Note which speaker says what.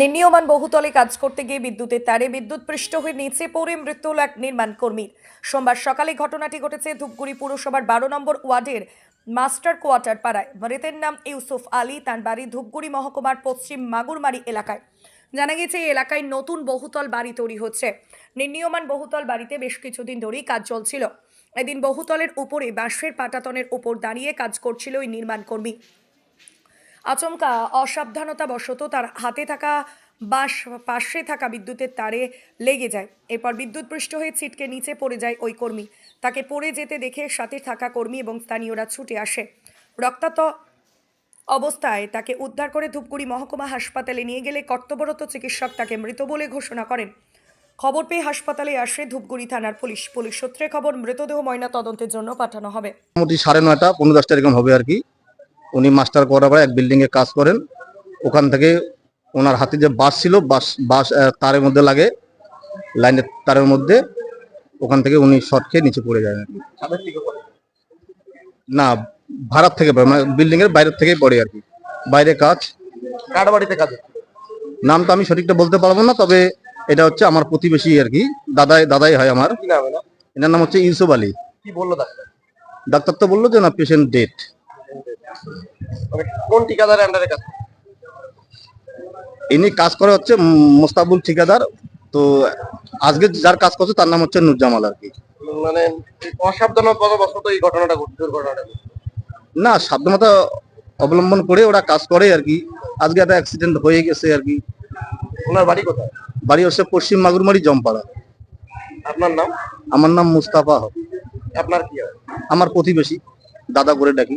Speaker 1: নির্মীয়মান বহুতলে কাজ করতে গিয়ে বিদ্যুতের তারে বিদ্যুৎ পৃষ্ঠ হয়ে নিচে পড়ে মৃত্যু হল এক নির্মাণ কর্মীর। সোমবার সকালে ঘটনাটি ঘটেছে ধূপগুড়ি পুরসভার বারো নম্বর ওয়ার্ডের মাস্টার কোয়ার্টার পাড়ায়। মৃতের নাম ইউসুফ আলী, তার বাড়ি ধূপগুড়ি মহকুমার পশ্চিম মাগুরমারি এলাকায়। জানা গেছে এই এলাকায় নতুন বহুতল বাড়ি তৈরি হচ্ছে। নির্মীয়মান বহুতল বাড়িতে বেশ কিছুদিন ধরেই কাজ চলছিল। এদিন বহুতলের উপরে বাঁশের পাটাতনের উপর দাঁড়িয়ে কাজ করছিল ওই নির্মাণ কর্মী। আচমকা অসাবধানতা বশত তার হাতে থাকা বাঁশ, পাশে থাকা বিদ্যুতের তারে লেগে যায়। এরপর বিদ্যুৎ পৃষ্ঠ হয়ে ছিটকে নিচে পড়ে যায় ওই কর্মী। তাকে পড়ে যেতে দেখে সাথে থাকা কর্মী এবং স্থানীয়রা ছুটে আসে। রক্তাক্ত অবস্থায় তাকে উদ্ধার করে ধূপগুড়ি মহকুমা হাসপাতালে নিয়ে গেলে কর্তব্যরত চিকিৎসক তাকে মৃত বলে ঘোষণা করেন। খবর পেয়ে হাসপাতালে আসে ধূপগুড়ি থানার পুলিশ। পুলিশ সূত্রে খবর, মৃতদেহ ময়না তদন্তের জন্য পাঠানো হবে।
Speaker 2: মোটামুটি সাড়ে নয়টা, পনেরো দশটা এরকম হবে আর কি। উনি মাস্টার করার পরে এক বিল্ডিং এ কাজ করেন। ওখান থেকে ওনার হাতে যে বাস ছিল বাস বাস তারের মধ্যে লাগে লাইনের তারের মধ্যে। ওখান থেকে উনি শর্ট খেয়ে নিচে পড়ে যায় আর কি। না ভাড়ার থেকে পড়ে মানে বিল্ডিং এর বাইরের থেকেই পড়ে আর কি। বাইরে কাজ।
Speaker 3: কার বাড়িতে কাজ?
Speaker 2: নাম তো আমি সঠিকটা বলতে পারব না তবে এটা হচ্ছে আমার প্রতিবেশী আর কি দাদাই দাদাই হয় আমার।
Speaker 3: এনার?
Speaker 2: নাম হচ্ছে ইউসুফ আলী।
Speaker 3: কি বলল ডাক্তার?
Speaker 2: ডাক্তার তো বলল যে না পেশেন্ট ডেট
Speaker 3: কোন ঠিকাদারের আন্ডারে কাজ?
Speaker 2: ইনি কাজ করে হচ্ছে মোস্তাবুল ঠিকাদার। তো আজকে যার কাজ করছে তার নাম হচ্ছে নুরজামাল আর কি।
Speaker 3: মানে এই ঘটনাটা ঘটছে দুর্ঘটনাটা
Speaker 2: না সাবধানতা অবলম্বন করে ওরা কাজ করে আর কি। আজকে একটা অ্যাক্সিডেন্ট হয়ে গেছে আর কি।
Speaker 3: ওনার বাড়ি কোথায়?
Speaker 2: বাড়ি হচ্ছে পশ্চিম মাগুরমারি জমপাড়া।
Speaker 3: আপনার নাম?
Speaker 2: আমার নাম মুস্তাফা হক।
Speaker 3: আপনার কি
Speaker 2: আমার প্রতিবেশী দাদা করে ডাকি।